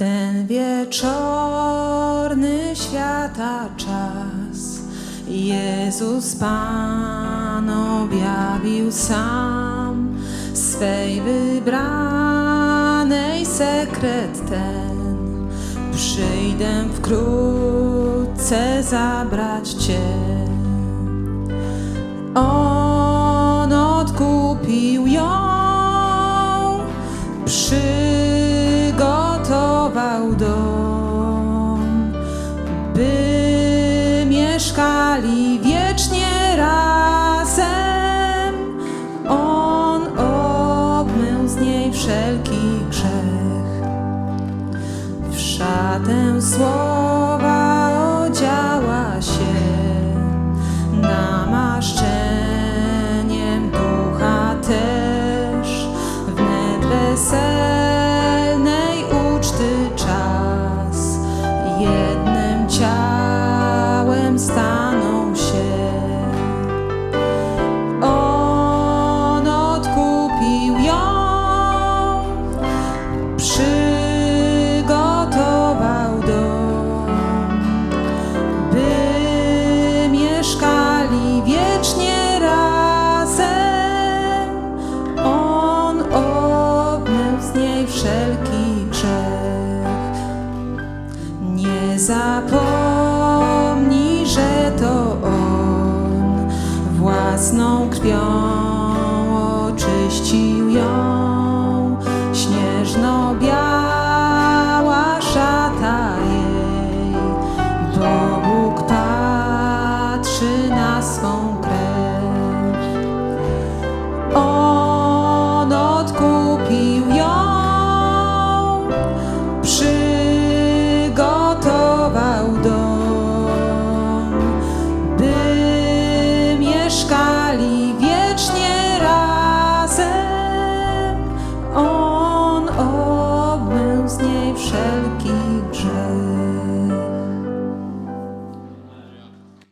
ten wieczorny świata czas Jezus Pan objawił sam swej wybranej sekret ten. Przyjdę wkrótce zabrać Cię. Mieszkali wiecznie razem. On obmył z niej wszelki grzech. W szatę słowa wszelki grzech. Nie zapomnij, że to On własną krwią oczyścił mieszkali wiecznie